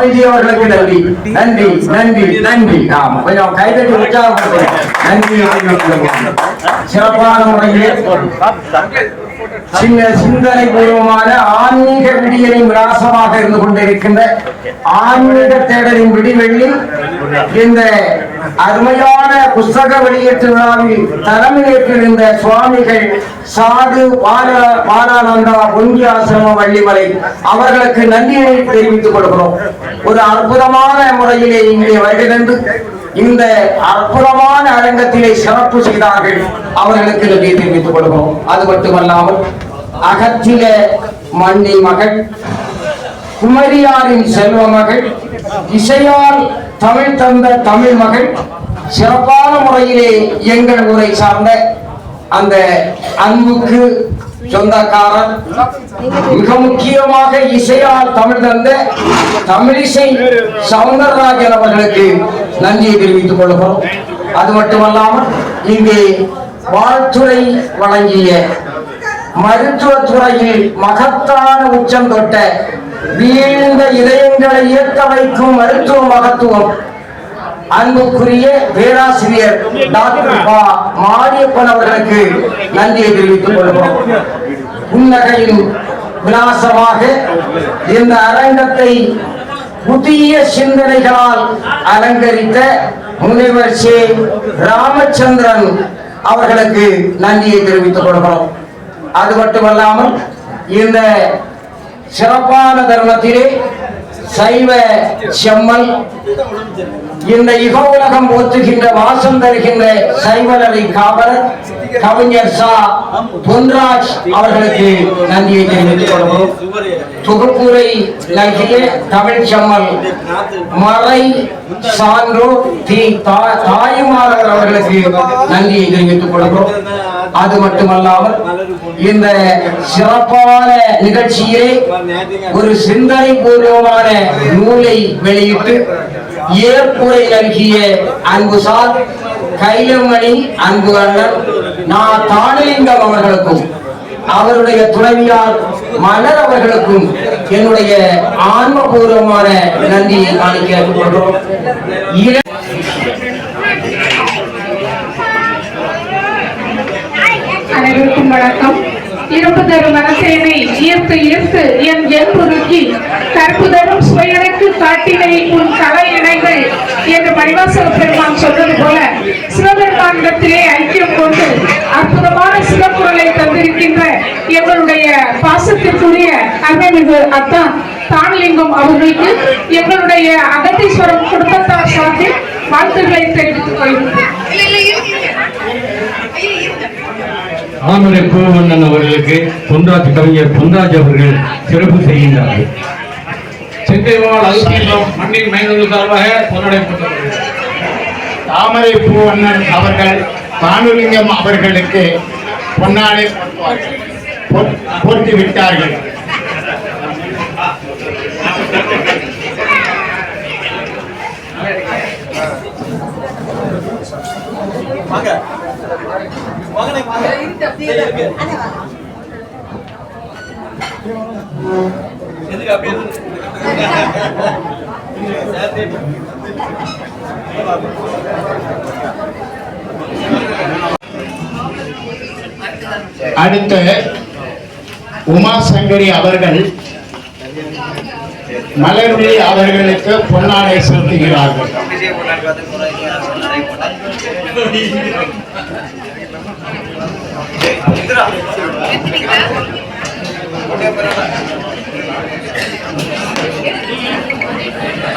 சுவாமிஜி அவர்களுக்கு நன்றி. நன்றி நன்றி நன்றி. ஆமா கொஞ்சம் கைதட்டி உற்சாகப்படுத்துங்க. நன்றி. சிறப்பான முறையிலே. சின்ன சிந்தனை பூர்வமான ஆன்மீக விடியலின் விலாசமாக இருந்து கொண்டிருக்கின்ற ஆன்மீக தேடலின் விடிவெள்ளி இந்த அருமையான புஸ்தக வெளியீட்டு விழாவில் தலைமையேற்றிருந்த சுவாமிகள் சாது வார- வாரானந்தா ஆசிரம வள்ளிமலை அவர்களுக்கு நன்றியை தெரிவித்துக் கொள்கிறோம். ஒரு அற்புதமான முறையிலே இங்கே வருகிறது இந்த அற்புதமான அரங்கத்திலே சிறப்பு செய்தார்கள். அவர்களுக்கு நன்றியை தெரிவித்துக் கொள்கிறோம். அது மட்டுமல்லாமல் அகத்தில மண்ணி மகள் குமரியாரின் செல்வ மகள் இசையால் தமிழ் தந்த தமிழ் மகள் சிறப்பான முறையிலே எங்கள் ஊரை சார்ந்த அந்த அன்புக்கு சொந்தக்காரர் மிக முக்கியமாக இசையால் தமிழ் தந்த தமிழிசை சவுந்தரராஜன் அவர்களுக்கு நன்றியை தெரிவித்துக் கொள்கிறோம். அது மட்டுமல்லாமல் இங்கே வாழ்த்துறை வழங்கிய மருத்துவ துறையில் மகத்தான உச்சம் தொட்ட வீழ்ந்த இதயங்களை இயக்க வைக்கும் மருத்துவ மகத்துவம் அன்புக்குரிய பேராசிரியர் டாக்டர் பா மாரியப்பன் அவர்களுக்கு நன்றியை தெரிவித்துக் கொள்வோம் புன்னகையின் விலாசமாக இந்த அரங்கத்தை புதிய சிந்தனைகளால் அலங்கரித்த முனைவர் சே ராமச்சந்திரன் அவர்களுக்கு நன்றியை தெரிவித்துக் கொள்கிறோம். அது மட்டுமல்லாமல் இந்த சிறப்பான தருணத்திலே சைவ செம்மல். இந்த இக உலகம் போற்றுகின்ற வாசம் தருகின்ற சைவநலை காவலர் கவிஞர் சா. பொன்ராஜ் அவர்களுக்கு நன்றியை தெரிவித்துக் கொள்வோம். தொகுப்புரை நகிய தமிழ் செம்மல். மறை சான்றோர் தி தா- அவர்களுக்கு நன்றியை தெரிவித்துக் கொள்கிறோம். அது மட்டுமல்லாமல் இந்த சிறப்பான நிகழ்ச்சியிலே ஒரு சிந்தனை பூர்வமான நூலை வெளியிட்டு ஏற்புரை நல்கிய அன்புசார் கைலமணி அன்பு அண்ணன் நான் தானலிங்கம் அவர்களுக்கும் அவருடைய துணைவியார் மலர் அவர்களுக்கும் என்னுடைய ஆன்மபூர்வமான நன்றியை காணிக்க கொள்கிறோம் அனைவருக்கும் வணக்கம். இருப்பு தரும் மனசேனை ஈர்த்து ஈர்த்து என் என்புருக்கி கற்பு தரும் சுவையனுக்கு காட்டினை உன் கலை செய்யுங்கள் என்று மணிவாசக பெருமான் சொன்னது போல சிவபெருமானிடத்திலே ஐக்கியம் கொண்டு அற்புதமான சிவக்குரலை தந்திருக்கின்ற எங்களுடைய பாசத்திற்குரிய அருமைமிகு அத்தான் தானலிங்கம் அவர்களுக்கு எங்களுடைய அகத்தீஸ்வரம் குடும்பத்தார் சார்பில் வாழ்த்துக்களை தெரிவித்துக் கொள்கிறேன் ஆமரை பூவண்ணன் அவர்களுக்கு பொன்ராஜ் கவிஞர் பொன்ராஜ் அவர்கள் சிறப்பு செய்கின்றார்கள். செந்தைவாள் அல்பீகம் மண்ணின் மைந்தது சார்பாக பொன்னடை போட்டுள்ளது தாமரை பூவண்ணன் அவர்கள் பானுலிங்கம் அவர்களுக்கு பொன்னாடை போர்த்துவார்கள். போர்- போர்த்தி விட்டார்கள். அடுத்து உமா சங்கரி அவர்கள் மலர்விழி அவர்களுக்கு பொன்னாடை செலுத்துகிறார்கள்.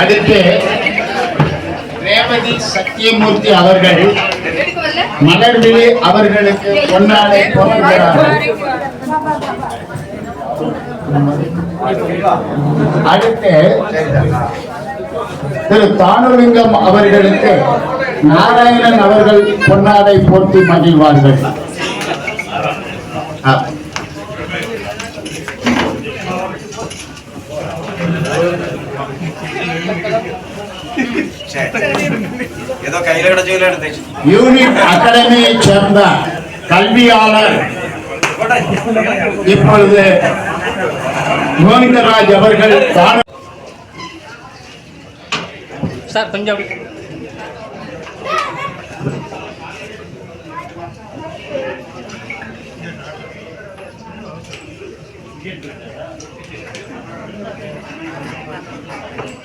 அடுத்து ரேவதி சத்தியமூர்த்தி அவர்கள் மலர்விழி அவர்களுக்கு பொன்னாடை போடுகிறார்கள். அடுத்து திரு தானுலிங்கம் அவர்களுக்கு நாராயணன் அவர்கள் பொன்னாடை போர்த்தி மகிழ்வார்கள். ஏதோ கையில எடுத்து யூனிட் அகாடமியைச் சேர்ந்த கல்வியாளர் இப்பொழுது கோவிந்தராஜ் அவர்கள் சார் கொஞ்சம் ஏற்படி சொல்லி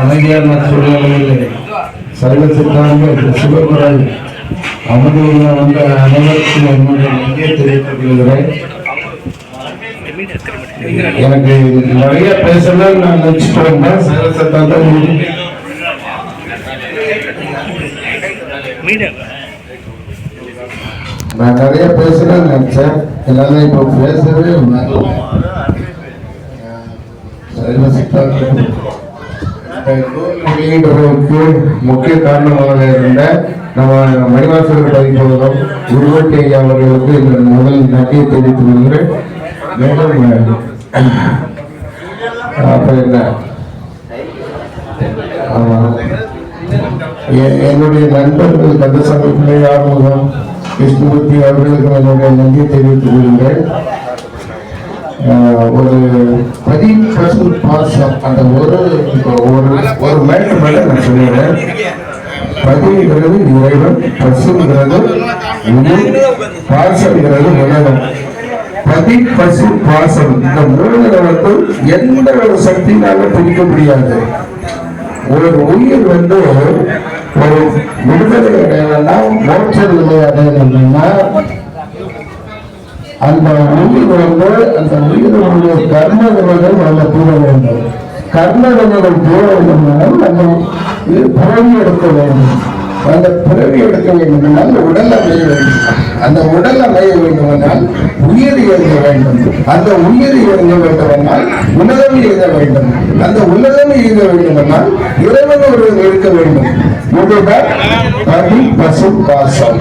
அமைதியான சூழ்நிலையில் சைவ சித்தாந்த சிவகுரல் அமைதியில் வந்த அனைவருக்கும் என்னுடைய நன்றியை தெரிவித்துக் கொள்கிறேன். எனக்கு நிறைய பேசணும்னு நான் நினைச்சிட்டு வந்தேன் சைவ சித்தாந்தம் நான் நிறைய பேசணும்னு நினைச்சேன். என்னால இப்போ பேசவே வரல. சைவ சித்தாந்தம் வெளியிடுவதற்கு முக்கிய காரணமாக இருந்த நம்ம மணிவாசகர் பதிப்பகம் உருவட்டி ஐயா அவர்களுக்கு இந்த முதல் நன்றியை தெரிவித்துக் கொள்கிறேன். மேலும் அப்புறம் என்ன? என்னுடைய நண்பர்கள் கந்தசாமி பிள்ளை ஆறுமுகம் விஷ்ணுமூர்த்தி அவர்களுக்கு என்னுடைய நன்றியை தெரிவித்துக் கொள்கிறேன். ஒரு பதி பசு பாசம் அந்த ஒரு ஒரு ஒரு மேட்டு மேல நான் சொல்லிடுறேன். பதிங்கிறது இறைவன் பசுங்கிறது பாசங்கிறது உலகம் பதி பசு பாசம். இந்த மூணு வந்து எந்த ஒரு சக்தினாலும் பிரிக்க முடியாது. ஒரு உயிர் வந்து ஒரு விடுதலை அடையணும்னா மோட்ச நிலை அடையணும்னா அந்த உயிர் வந்து அந்த உயிரினுடைய கர்ம வினைகள் நம்ம தூர வேண்டும். கர்ம வினைகள் தூர நம்ம பிறவி எடுக்க வேண்டும் அந்த பிறவி எடுக்க வேண்டுமென்றால் அந்த உடல் அமைய வேண்டும் அந்த உடல் அமைய வேண்டுமென்றால் உயிர் இயங்க வேண்டும் அந்த உயிர் இயங்க வேண்டுமென்றால் உலகம் இயங்க வேண்டும் அந்த உலகம் இயங்க வேண்டுமென்றால் இறைவன் ஒருவன் இருக்க வேண்டும் இதுதான் பசு பாசம்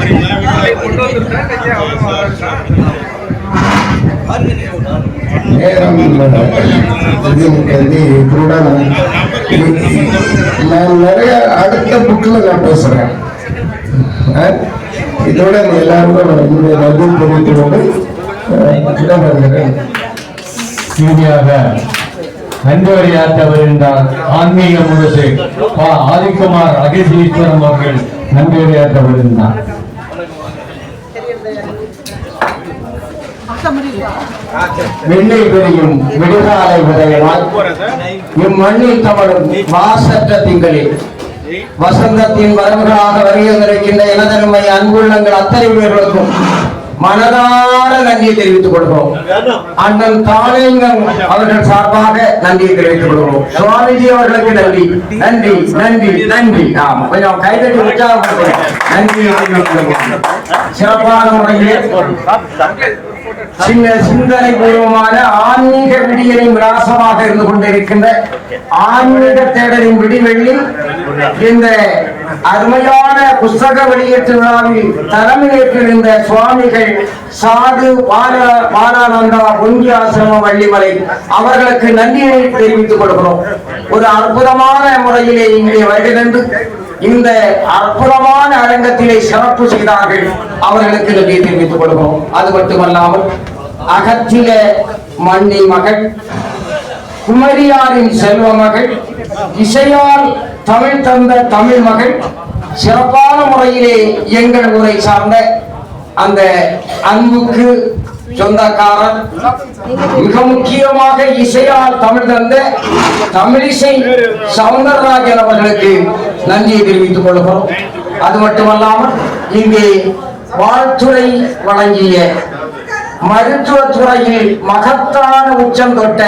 நேரம் இதுக்கு நான் நிறைய அடுத்த புக்கில் நான் பேசுகிறேன் இதோட எல்லாருக்கும் என்னுடைய நன்றி தெரிவித்துக்கொண்டு இறுதியாக நன்றியாற்றவர் வருகின்றார் ஆன்மீக முரசு பா. ஆதிக்குமார் அகசீஸ்வரம் அவர்கள் நன்றியாற்றவர் இருந்தார் விண்ணில் விரியும் விடுகாலை உதயமாய் இம்மண்ணில் தவழும் வாசற்ற திங்களில். வசந்தத்தின் வரவுகளாக வருகின்றிருக்கின்ற எனதன்மை அன்புள்ளங்கள் அத்தனை பேர்களுக்கும் மனதார நன்றியை தெரிவித்துக் கொள்கிறோம் அண்ணன் தானேங்கம் அவர்கள் சார்பாக நன்றியை தெரிவித்துக் கொள்கிறோம் சுவாமிஜி அவர்களுக்கு நன்றி. நன்றி நன்றி நன்றி. ஆம் கொஞ்சம் கைதட்டி உற்சாகப்படுத்துங்க. நன்றியை சிறப்பான முறையிலே சின்ன சிந்தனை பூர்வமான ஆன்மீக விடியலின் விலாசமாக இருந்து கொண்டிருக்கின்ற ஆன்மீக தேடலின் விடிவெள்ளி இந்த அருமையான புஸ்தக வெளியீட்டு விழாவில் தலைமையேற்றிருந்த சுவாமிகள் சாது பாலானந்தா பொங்கி ஆசிரம வள்ளிமலை அவர்களுக்கு நன்றியை தெரிவித்துக் கொள்கிறோம். ஒரு அற்புதமான முறையிலே இங்கே வருகிறது இந்த அற்புதமான அரங்கத்திலே சிறப்பு செய்தார்கள். அவர்களுக்கு நன்றியை தெரிவித்துக் கொள்கிறோம். அது மட்டுமல்லாமல் அகத்தில மண்ணி மகள் குமரியாரின் செல்வ மகள் இசையால் தமிழ் தந்த தமிழ் மகள் சிறப்பான முறையிலே எங்கள் முறை சார்ந்த அந்த அன்புக்கு சொந்தக்காரர் மிக முக்கியமாக இசையால் தமிழ் தந்த தமிழிசை சவுந்தரராஜன் அவர்களுக்கு நன்றியை தெரிவித்துக் கொள்கிறோம். அது மட்டுமல்லாமல் இங்கே வாழ்த்துறை வழங்கிய மருத்துவ துறையில் மகத்தான உச்சம் தொட்ட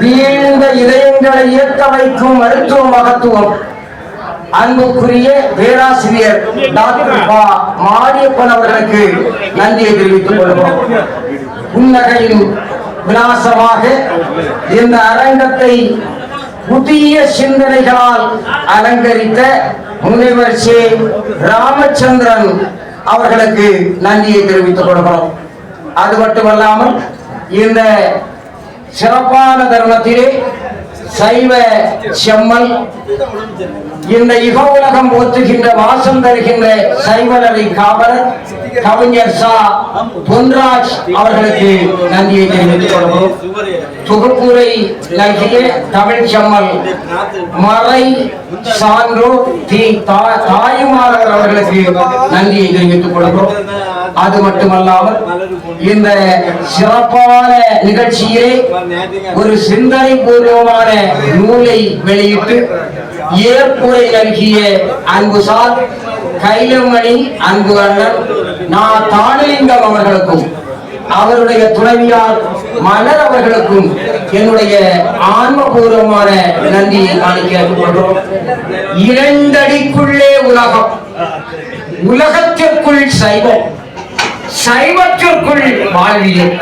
வீழ்ந்த இதயங்களை இயக்க வைக்கும் மருத்துவ மகத்துவம் அன்புக்குரிய பேராசிரியர் டாக்டர் பா. மாரியப்பன் அவர்களுக்கு நன்றியை தெரிவித்துக் கொள்கிறோம். புன்னகையின் விலாசமாக இந்த அரங்கத்தை புதிய சிந்தனைகளால் அலங்கரித்த முனைவர் சே. ராமச்சந்திரன் அவர்களுக்கு நன்றியை தெரிவித்துக் கொள்கிறோம். அது மட்டுமல்லாமல் இந்த சிறப்பான தருணத்திலே சைவ செம்மல். இந்த இக உலகம் போற்றுகின்ற வாசம் தருகின்ற சைவலரை காவலர் கவிஞர் சா. பொன்ராஜ் அவர்களுக்கு நன்றியை தெரிவித்துக் கொள்வோம். தொகுப்புரை நல்கிய தமிழ் செம்மல். மறை சான்றோர் தி தா- அவர்களுக்கு நன்றியை தெரிவித்துக் கொள்கிறோம் அது மட்டுமல்லாமல் இந்த சிறப்பான நிகழ்ச்சியிலே ஒரு சிந்தனை பூர்வமான நூலை வெளியிட்டு ஏற்புரை நல்கிய அன்பு சார் கைலமணி அன்பு அண்ணன் நான் தானலிங்கம் அவர்களுக்கும் அவருடைய துணைவியார் மலர் அவர்களுக்கும் என்னுடைய ஆன்மபூர்வமான நன்றியை காணிக்க கொள்கிறோம் இரண்டடிக்குள்ளே உலகம் உலகத்திற்குள் சைவம். சைவத்திற்குள் வாழ்வியல்.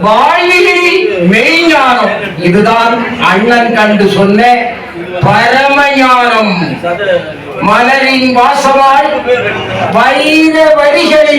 வாழ்வியலில் மெய்ஞானம் இதுதான் அண்ணன் கண்டு சொன்ன பரமஞானம். மலரின் வாசமாய் வைர வரிகளில்